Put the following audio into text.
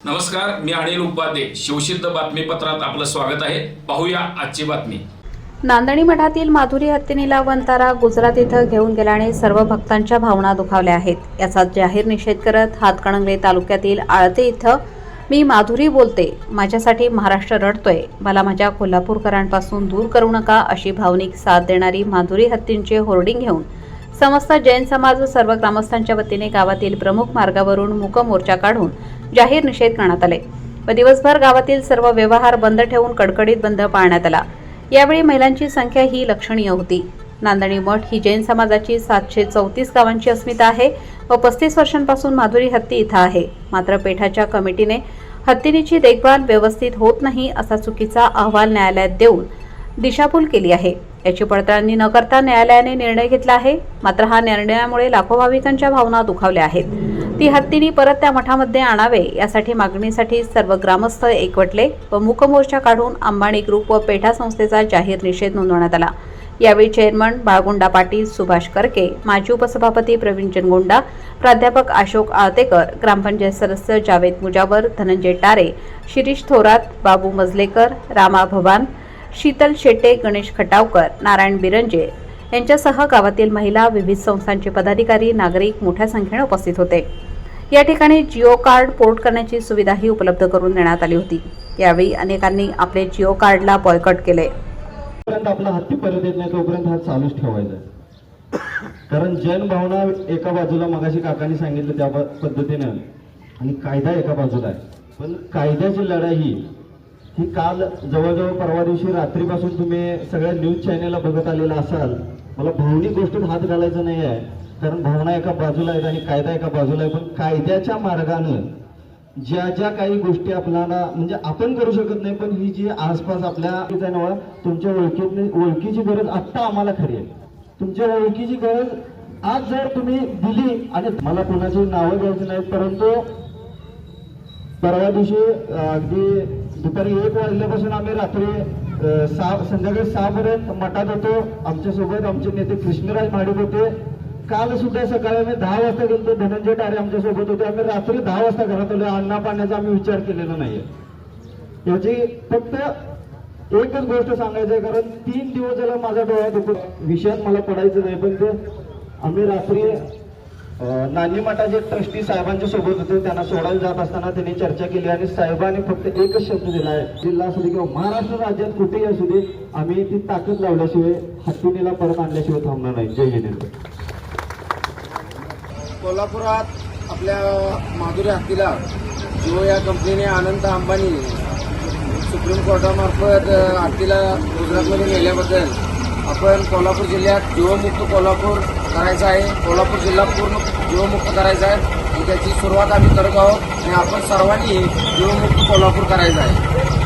नमस्कार मी अनिल उपाध्ये. शिवसिद्ध बातमीपत्रात आपलं स्वागत आहे. पाहूया आजची बातमी. नांदणी मठातील माधुरी हत्तीनीला वंतारा गुजरात इथं घेऊन गेल्याने सर्व भक्तांच्या भावना दुखावल्या आहेत. याचा जाहीर निषेध करत हातकणंगले तालुक्यातील आळते इथं मी माधुरी बोलते. माझ्यासाठी महाराष्ट्र रडतोय. मला माझ्या कोल्हापूरकरांपासून दूर करू नका अशी भावनिक साथ देणारी माधुरी हत्तींचे होर्डिंग घेऊन समस्त जैन समाज व सर्व ग्रामस्थांच्या वतीने गावातील प्रमुख मार्गावरून मूक मोर्चा काढून जाहीर निषेध करण्यात आले व दिवसभर गावातील सर्व व्यवहार बंद ठेवून कडकडीत बंद पाळण्यात आला. यावेळी महिलांची संख्या ही लक्षणीय होती. नांदणी मठ ही जैन समाजाची सातशे चौतीस गावांची अस्मिता आहे. व पस्तीस वर्षांपासून माधुरी हत्ती इथं आहे. मात्र पेठाच्या कमिटीने हत्तीनीची देखभाल व्यवस्थित होत नाही असा चुकीचा अहवाल न्यायालयात देऊन दिशाभूल केली आहे. याची पडताळणी न करता न्यायालयाने निर्णय घेतला आहे. मात्र हा निर्णयामुळे लाखो भाविकांच्या भावना दुखावल्या आहेत. ती हत्तीनी परत त्या मठामध्ये आणावे यासाठी मागणीसाठी सर्व ग्रामस्थ एकवटले व मूकमोर्चा काढून अंबाणी ग्रुप व पेठा संस्थेचा जाहीर निषेध नोंदवण्यात आला. यावेळी चेअरमन बाळगुंडा पाटील सुभाष करके माजी उपसभापती प्रवीण जनगोंडा प्राध्यापक अशोक आळतेकर ग्रामपंचायत सदस्य जावेद मुजावर धनंजय टारे शिरीष थोरात बाबू मजलेकर रामा भवान शीतल शेटे गणेश खटावकर नारायण बिरंजे यांच्यासह गावातील महिला विविध संस्थांचे पदाधिकारी नागरिक मोठ्या संख्येने उपस्थित होते. या ठिकाणी जिओ कार्ड पोर्ट करण्याची सुविधाही उपलब्ध करून देण्यात आली होती. यावेळी अनेकांनी आपले जिओ कार्डला बॉयकट केले. जोपर्यंत आपला हत्ती परत येत नाही तोपर्यंत हा चालूच ठेवायचा कारण जैन भावना एका बाजूला मगाशी काकांनी सांगितलं त्या पद्धतीनं. आणि कायदा एका बाजूला आहे. पण कायद्याची लढाई ही ही काल जवळजवळ परवा दिवशी रात्रीपासून तुम्ही सगळ्या न्यूज चॅनेलला बघत आलेला असाल मला भावनिक गोष्टीत हात घालायचा नाही आहे कारण भावना एका बाजूला आहेत आणि कायदा एका बाजूला आहे. पण कायद्याच्या मार्गानं ज्या ज्या काही गोष्टी आपल्याला म्हणजे आपण करू शकत नाही पण ही जी आसपास आपल्या तुमच्या ओळखीत ओळखीची गरज आत्ता आम्हाला खरी आहे. तुमच्या ओळखीची गरज आज जर तुम्ही दिली आणि मला कोणाची नावं घ्यायची नाहीत परंतु परवा दिवशी अगदी दुपारी एक वाजल्यापासून आम्ही रात्री सहा संध्याकाळी सहा पर्यंत मठात होतो. आमच्यासोबत आमचे नेते कृष्णराज महाडिक होते. काल सुद्धा सकाळी आम्ही दहा वाजता गेलो धनंजय टारे आमच्यासोबत होते. आम्ही रात्री दहा वाजता घरात आलो. अन्ना पाण्याचा आम्ही विचार केलेला नाहीये. याची फक्त एकच गोष्ट सांगायची आहे कारण तीन दिवस झाला माझ्या डोळ्यात होतं विषयात मला पडायचं नाही पण ते आम्ही रात्री नानी मठाचे ट्रस्टी साहेबांच्या सोबत होते. त्यांना सोडायला जात असताना त्यांनी चर्चा केली आणि साहेबांनी फक्त एकच शब्द दिला आहे. जिल्हा असू दे किंवा महाराष्ट्र राज्यात कुठेही असू दे आम्ही ती ताकद लावल्याशिवाय हत्तीनीला परत आणल्याशिवाय थांबणार नाही. जय हिंद. कोल्हापुरात आपल्या माधुरी हत्तीला जिओ या कंपनीने अनंत अंबानी सुप्रीम कोर्टामार्फत हत्तीला गुजरातमध्ये नेल्याबद्दल आपण कोल्हापूर जिल्ह्यात जीवमुक्त कोल्हापूर करायचं आहे. कोल्हापूर जिल्हा पूर्ण जीवमुक्त करायचा आहे. आणि त्याची सुरुवात आम्ही करत आहोत. आणि आपण सर्वांनी जीवमुक्त कोल्हापूर करायचं आहे.